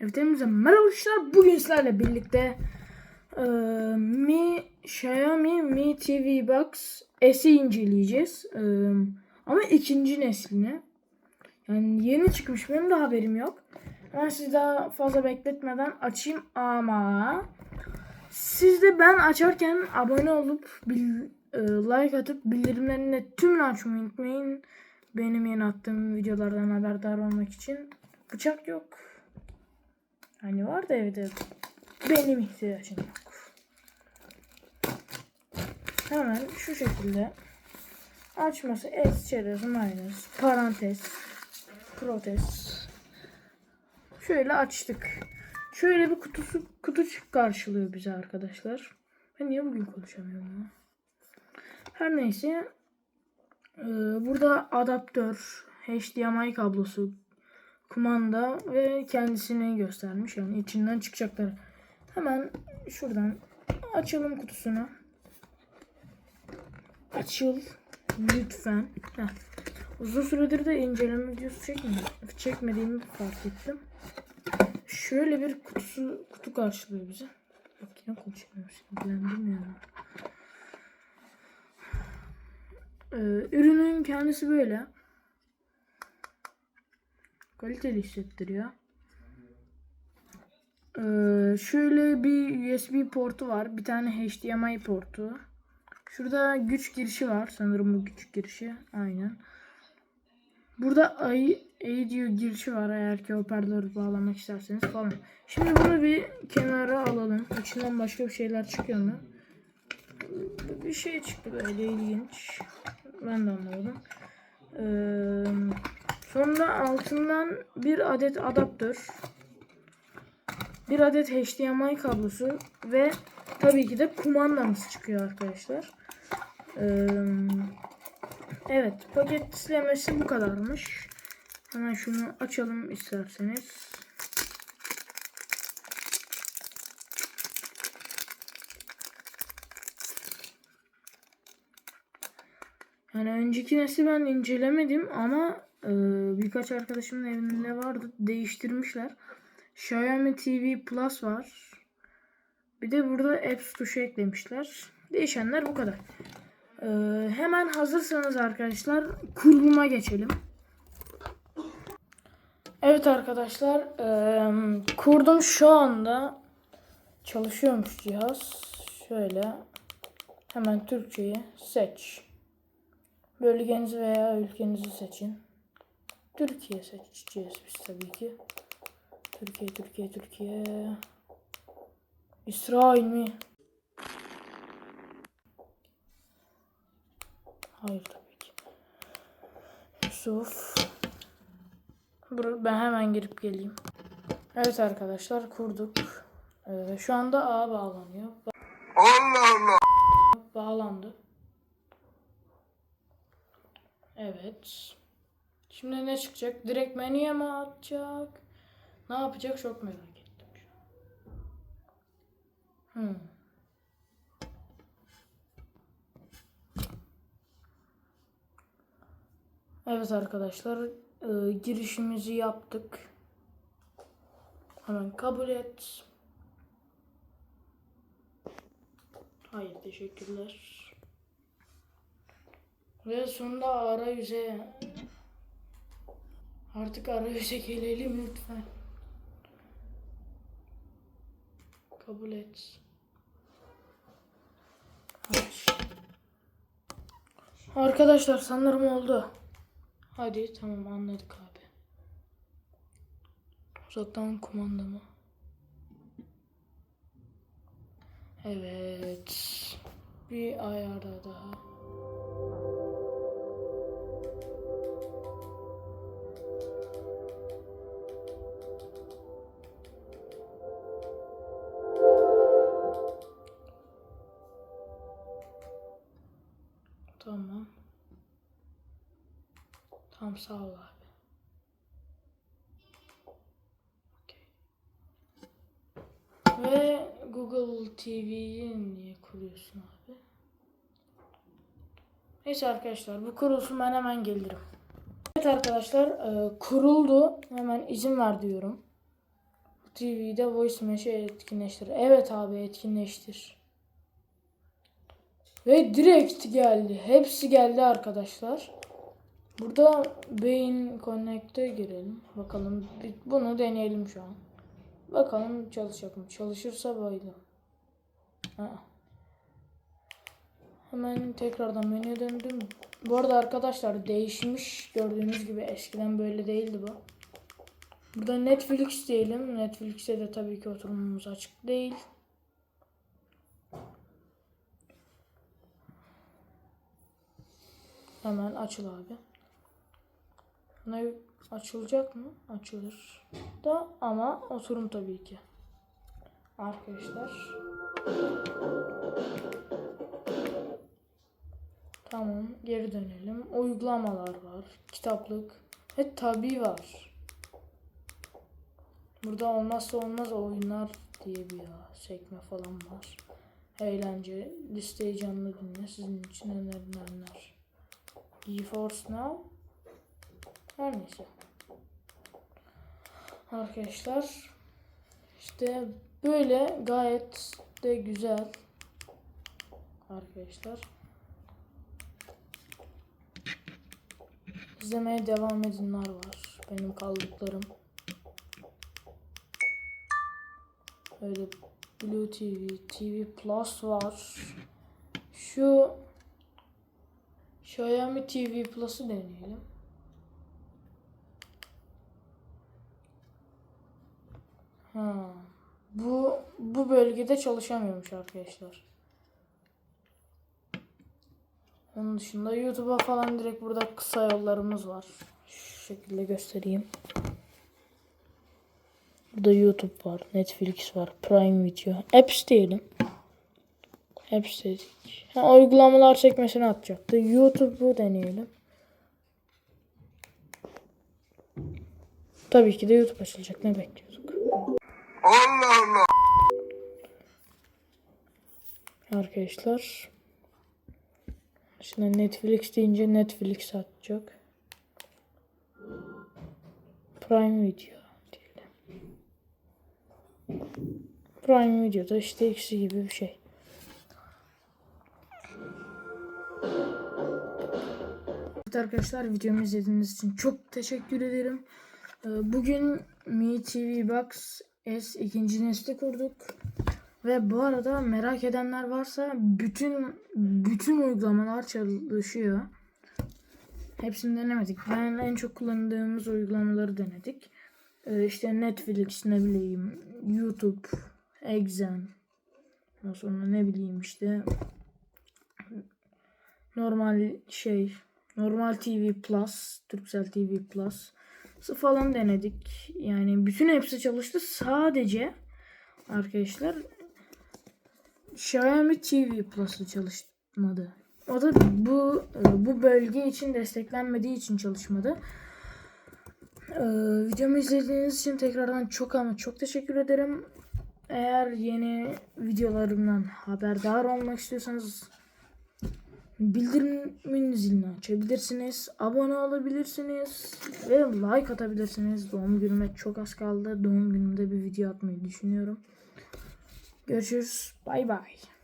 Evet hepinize merhaba arkadaşlar. Bugün sizlerle birlikte e, Mi Xiaomi Mi TV Box S'i inceleyeceğiz. E, ama ikinci neslini. Yani yeni çıkmış benim de haberim yok. Ben sizi daha fazla bekletmeden açayım ama siz de ben açarken abone olup bil, e, like atıp bildirimlerini de tümünü açmayı unutmayın. Benim yeni attığım videolardan haberdar olmak için. Bıçak yok. Hani var da evde benim ihtiyacım yok. Hemen şu şekilde açması es çerez minus parantez protez şöyle açtık. Şöyle bir kutusu kutucuk karşılıyor bize arkadaşlar. Ben niye bugün konuşamıyorum ya? Her neyse ee, burada adaptör, HDMI kablosu, kumanda ve kendisini göstermiş. Yani içinden çıkacakları. Hemen şuradan açalım kutusunu. Açıl lütfen. Heh. Uzun süredir de inceleme videosu çekmedim. Çekmediğimi fark ettim. Şöyle bir kutusu kutu karşılıyor bize. Bak yine konuşamıyorum. Sinirlendim ya. Ee, ürünün kendisi böyle. Kaliteli hissettiriyor. Ee, şöyle bir USB portu var. Bir tane HDMI portu. Şurada güç girişi var. Sanırım bu güç girişi. Aynen. Burada audio girişi var eğer ki hoparlör bağlamak isterseniz falan. Şimdi bunu bir kenara alalım. İçinden başka bir şeyler çıkıyor mu? Bir şey çıktı böyle ilginç. Ben de anlamadım. Ee, sonra altından bir adet adaptör. Bir adet HDMI kablosu ve tabii ki de kumandamız çıkıyor arkadaşlar. Ee, evet paketlemesi bu kadarmış. Hemen şunu açalım isterseniz. Yani önceki nesli ben incelemedim ama e, birkaç arkadaşımın evinde vardı. Değiştirmişler. Xiaomi TV Plus var. Bir de burada Apps tuşu eklemişler. Değişenler bu kadar. E, hemen hazırsanız arkadaşlar kuruluma geçelim. Evet arkadaşlar e, kurdum şu anda çalışıyormuş cihaz. Şöyle hemen Türkçeyi seç. Bölgenizi veya ülkenizi seçin. Türkiye seçeceğiz biz tabii ki. Türkiye, Türkiye, Türkiye. İsrail mi? Hayır tabii ki. Yusuf. Ben hemen girip geleyim. Evet arkadaşlar kurduk. Ee, şu anda A bağlanıyor. Allah Allah. Bağlandı. Evet. Şimdi ne çıkacak? Direkt menüye mi atacak? Ne yapacak çok merak ettim şu an. Hmm. Evet arkadaşlar e, girişimizi yaptık. Hemen kabul et. Hayır teşekkürler. Ve sonunda arayüze artık arayüze gelelim lütfen. Kabul et. Arkadaşlar sanırım oldu. Hadi tamam anladık abi. Uzaktan kumanda mı? Evet. Bir ayarda daha. Tamam sağ ol abi. Okey. Ve Google TV'yi niye kuruyorsun abi? Neyse arkadaşlar bu kurulsun ben hemen gelirim. Evet arkadaşlar e, kuruldu. Hemen izin ver diyorum. TV'de voice mesh'i etkinleştir. Evet abi etkinleştir. Ve direkt geldi. Hepsi geldi arkadaşlar. Burada Beyin Connect'e girelim. Bakalım bunu deneyelim şu an. Bakalım çalışacak mı? Çalışırsa bayılırım. Ha. Hemen tekrardan menüye döndüm. Bu arada arkadaşlar değişmiş. Gördüğünüz gibi eskiden böyle değildi bu. Burada Netflix diyelim. Netflix'e de tabii ki oturumumuz açık değil. Hemen açıl abi. Ne açılacak mı? Açılır. Da ama oturum tabii ki. Arkadaşlar. Tamam, geri dönelim. Uygulamalar var, kitaplık ve tabi var. Burada olmazsa olmaz oyunlar diye bir sekme falan var. Eğlence, listeyi canlı dinle, sizin için önerilenler. GeForce Now. Her neyse. Arkadaşlar işte böyle gayet de güzel. Arkadaşlar. İzlemeye devam edenler var. Benim kaldıklarım. Böyle Blue TV, TV Plus var. Şu Xiaomi TV Plus'ı deneyelim. Bu bu bölgede çalışamıyormuş arkadaşlar. Onun dışında YouTube'a falan direkt burada kısa yollarımız var. Şu şekilde göstereyim. Burada YouTube var, Netflix var, Prime Video. Apps diyelim. Apps dedik. Ha, uygulamalar sekmesine atacaktı. YouTube'u deneyelim. Tabii ki de YouTube açılacak. Ne bekliyorduk? Allah Allah. Arkadaşlar. Şimdi Netflix deyince Netflix atacak. Prime Video diyelim. Prime Video'da işte ikisi gibi bir şey. Evet arkadaşlar videomu izlediğiniz için çok teşekkür ederim. Ee, Bugün Mi TV Box S ikinci nesli kurduk. Ve bu arada merak edenler varsa bütün bütün uygulamalar çalışıyor. Hepsini denemedik. Ben en çok kullandığımız uygulamaları denedik. Ee, işte Netflix ne bileyim YouTube, Exen. Ondan sonra ne bileyim işte normal şey normal TV Plus, Turkcell TV Plus falan denedik. Yani bütün hepsi çalıştı. Sadece arkadaşlar Xiaomi TV Plus'ı çalışmadı. O da bu e, bu bölge için desteklenmediği için çalışmadı. Ee, videomu izlediğiniz için tekrardan çok ama çok teşekkür ederim. Eğer yeni videolarımdan haberdar olmak istiyorsanız bildirim zilini açabilirsiniz. Abone olabilirsiniz. Ve like atabilirsiniz. Doğum günüme çok az kaldı. Doğum günümde bir video atmayı düşünüyorum. Görüşürüz. Bay bay.